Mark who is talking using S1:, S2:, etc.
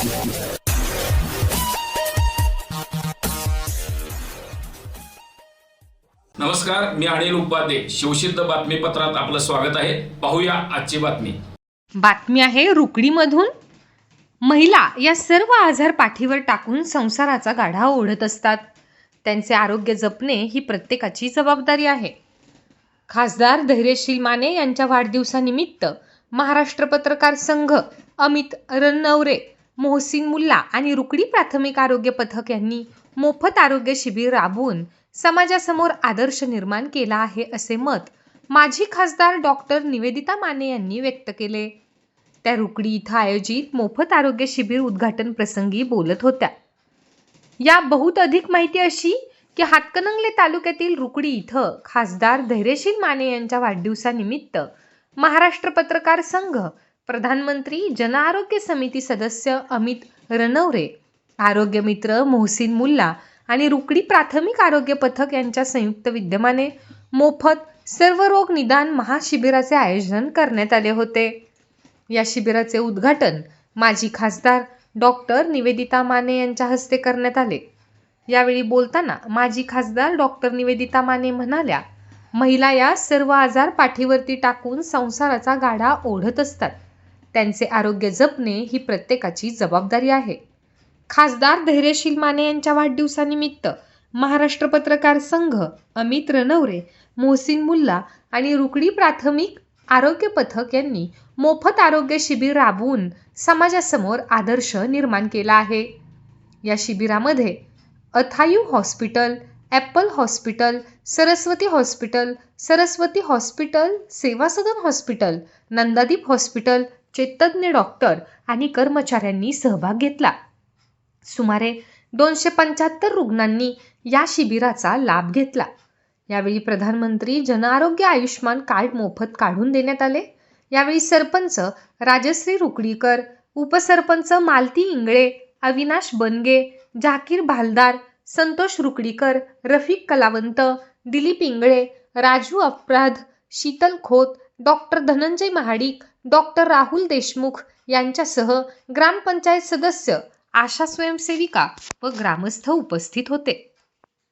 S1: नमस्कार मी अनिल उपाध्ये. शिवसिद्ध बातमीपत्रात आपलं स्वागत आहे. पाहूया आजची बातमी.
S2: बातमी आहे रुकडीमधून. महिला या सर्व आजार पाठीवर टाकून संसाराचा गाढा ओढत असतात. त्यांचे आरोग्य जपणे ही प्रत्येकाची जबाबदारी आहे. खासदार धैर्यशील माने यांच्या वाढदिवसानिमित्त महाराष्ट्र पत्रकार संघ अमित रनवरे मोहसिन मुल्ला आणि रुकडी प्राथमिक आरोग्य पथक यांनी मोफत आरोग्य शिबिर राबवून समाजासमोर आदर्श निर्माण केला आहे असे मत माजी खासदार डॉक्टर निवेदिता माने यांनी व्यक्त केले. त्या रुकडी इथं आयोजित मोफत आरोग्य शिबिर उद्घाटन प्रसंगी बोलत होत्या. या बहुत अधिक माहिती अशी की हातकणंगले तालुक्यातील रुकडी इथं खासदार धैर्यशील माने यांच्या वाढदिवसानिमित्त महाराष्ट्र पत्रकार संघ प्रधानमंत्री जन आरोग्य समिती सदस्य अमित रनवरे आरोग्य मित्र मोहसिन मुल्ला आणि रुकडी प्राथमिक आरोग्य पथक यांच्या संयुक्त विद्यमाने मोफत सर्व रोग निदान महाशिबिराचे आयोजन करण्यात आले होते. या शिबिराचे उद्घाटन माजी खासदार डॉक्टर निवेदिता माने यांच्या हस्ते करण्यात आले. यावेळी बोलताना माजी खासदार डॉक्टर निवेदिता माने म्हणाल्या महिला या सर्व आजार पाठीवरती टाकून संसाराचा गाडा ओढत असतात. त्यांचे आरोग्य जपणे ही प्रत्येकाची जबाबदारी आहे. खासदार धैर्यशील माने यांच्या वाढदिवसानिमित्त महाराष्ट्र पत्रकार संघ अमित रनवरे मोहसिन मुल्ला आणि रुकडी प्राथमिक आरोग्य पथक यांनी मोफत आरोग्य शिबिर राबवून समाजासमोर आदर्श निर्माण केला आहे. या शिबिरामध्ये Athayu hospital Apple hospital Saraswati hospital Saraswati hospital Seva Sadan hospital Nandadeep hospital चेतज्ञ doctor आणि कर्मचाऱ्यांनी सहभाग घेतला. सुमारे दोनशे पंच्याहत्तर रुग्णांनी या शिबिराचा लाभ घेतला. यावेळी प्रधानमंत्री जनआरोग्य आयुष्मान कार्ड मोफत काढून देण्यात आले. यावेळी सरपंच राजश्री रुकडीकर उपसरपंच मालती इंगळे अविनाश बनगे जाकीर भालदार संतोष रुकडीकर रफिक कलावंत दिलीप इंगळे राजू अपराध शीतल खोत डॉक्टर धनंजय महाडिक डॉक्टर राहुल देशमुख यांच्यासह ग्रामपंचायत सदस्य आशा स्वयंसेविका व ग्रामस्थ उपस्थित होते.